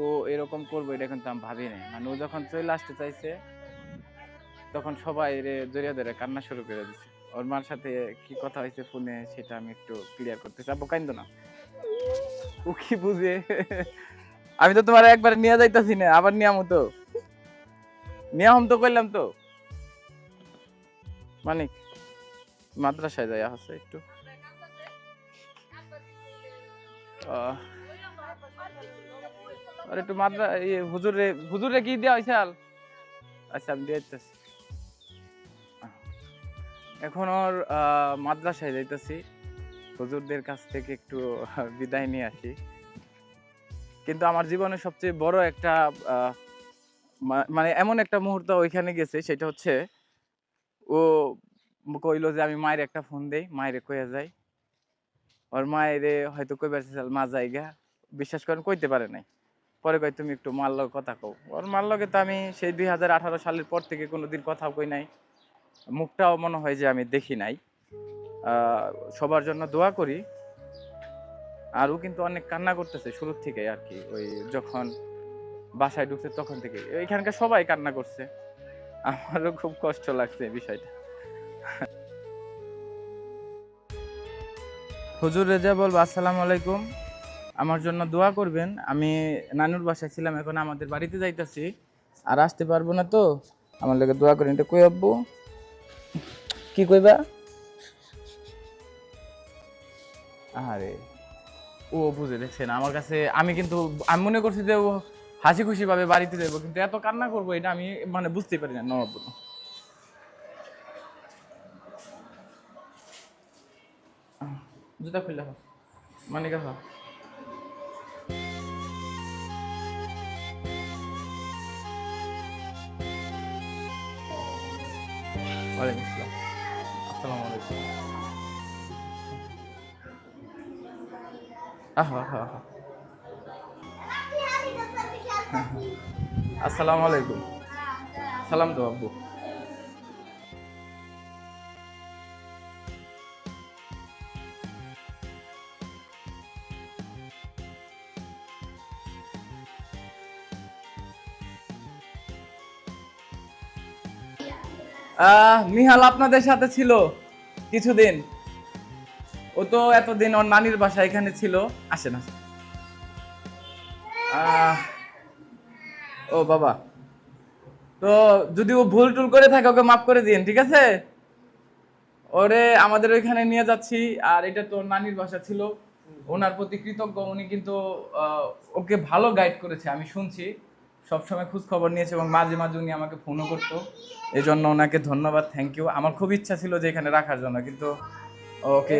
ও এরকম করব এটা আমি ভাবি নাই। মানে ও যখন চলে আসতে চাইছে তখন সবাই রে জড়িয়ে ধরে কান্না শুরু করে দিছে। ওর মার সাথে কি কথা হয়েছে ফোনে সেটা আমি একটু ক্লিয়ার করতে চাবো না। ও কি বুঝে? আমি তো তোমার একবার নিয়ে যাইতাছি না আবার নিয়ামো তো। নিয়াম তো করলাম তো। মানে মাদ্রাসায় যাই আছে একটু। আহ, হুজুরে হুজুরে কি দেওয়া হয়েছে আল? আচ্ছা আমি এখন ওর মাদ্রাসায় যাইতেছি। হুজুরদের কাছ থেকে একটু বিদায় নিয়ে আসি। কিন্তু আমার জীবনের সবচেয়ে বড় একটা মানে এমন একটা মুহূর্ত ওইখানে গেছে, সেটা হচ্ছে ও কইলো যে আমি মায়ের একটা ফোন দেই, মায়েরে কইয়া যাই। ওর মায়েরে হয়তো কইবার মা জায়গা বিশ্বাস করেন, কইতে পারে নাই। পরে কই তুমি একটু মার লগে কথা কও। ওর মার লগে তো আমি সেই দুই হাজার আঠারো সালের পর থেকে কোনো দিন কথা কই নাই। মুখটাও মনে হয় যে আমি দেখি নাই। সবার জন্য দোয়া করি। আরও কিন্তু অনেক কান্না করতেছে শুরুর থেকে আর কি। ওই যখন বাসায় ঢুকছে তখন থেকে। এখানকার সবাই কান্না করছে। আমারও খুব কষ্ট লাগছে বিষয়টা। হুজুর রেজা বলব, আসসালামু আলাইকুম। আমার জন্য দোয়া করবেন। আমি নানুর বাসায় ছিলাম, এখন আমাদের বাড়িতে যাইতাছি। আর আসতে পারব না তো। আমার লোকে দোয়া করেন, এটা কই আব্বু? কি কইবা? আরে ও বুঝে, দেখছেন, আমার কাছে আমি কিন্তু, আমি মনে করছি যে ও হাসি খুশি ভাবে বাড়িতে যাব কিন্তু এত কান্না করব, এটা আমি মানে বুঝতেই পারি না নবাব জুতা খুললে মানে কেন ওয়ালাইকুম আসসালাম। আসসালামু আলাইকুম। আহ আহ আহ আসসালামু আলাইকুম। সালাম তো আব্বু। মিহাল আপনাদের সাথে ছিল কিছুদিন। ও তো এতদিন ওর নানির বাসা এখানে ছিল। আসেন আসেন। ও বাবা। তো যদি ও ভুল টুল করে থাকে, ওকে মাফ করে দিন ঠিক আছে? ওরে, আমাদের ওইখানে নিয়ে যাচ্ছি। আর এটা তো নানির বাসা ছিল। ওনার প্রতি কৃতজ্ঞ। উনি কিন্তু ওকে ভালো গাইড করেছে, আমি শুনছি। সবসময় খোঁজ খবর নিয়েছে এবং মাঝে মাঝে উনি আমাকে ফোনও করতো এই জন্য ওনাকে ধন্যবাদ থ্যাংক ইউ আমার খুব ইচ্ছা ছিল যে এখানে রাখার জন্য কিন্তু ওকে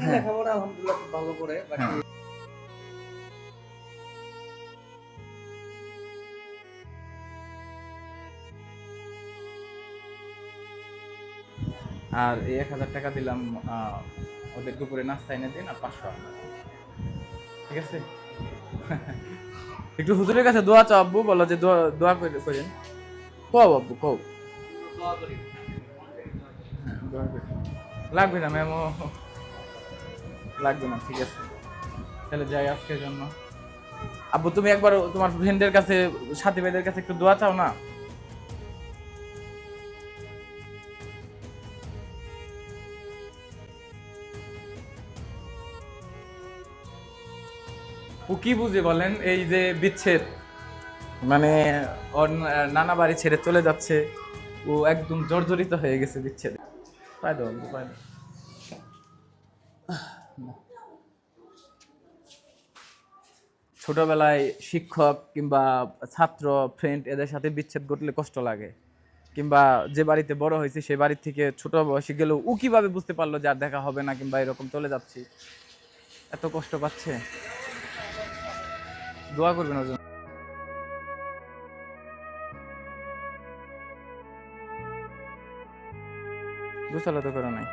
হ্যাঁ ভালো করে হ্যাঁ। আর এই এক হাজার টাকা দিলাম ওদের দুপুরে নাস্তা এনে দিন আর পাঁচশো। ঠিক আছে একটু হুজুরের কাছে দোয়া চাও আব্বু? বলো যে দোয়া করেন। কও আব্বু, কও। হ্যাঁ। লাগবে না ম্যাম লাগবে না, ঠিক আছে। তাহলে যাই আজকের জন্য। আব্বু, তুমি একবার তোমার ফ্রেন্ডের কাছে, সাথী ভাইদের কাছে একটু দোয়া চাও না? ও কি বুঝে বলেন? এই যে বিচ্ছেদ। মানে ওর নানা বাড়ি ছেড়ে চলে যাচ্ছে। ও একদম জর্জরিত হয়ে গেছে বিচ্ছেদ। ছোটবেলায় শিক্ষক কিংবা ছাত্র ফ্রেন্ড এদের সাথে বিচ্ছেদ ঘটলে কষ্ট লাগে। কিংবা যে বাড়িতে বড় হয়েছে, সে বাড়ির থেকে ছোট বয়সে গেলেও ও কীভাবে বুঝতে পারল যে আর দেখা হবে না কিংবা এরকম চলে যাচ্ছি? এত কষ্ট পাচ্ছে। দোয়া করবেন ওর জন্য। দুসালা তো করা নাই।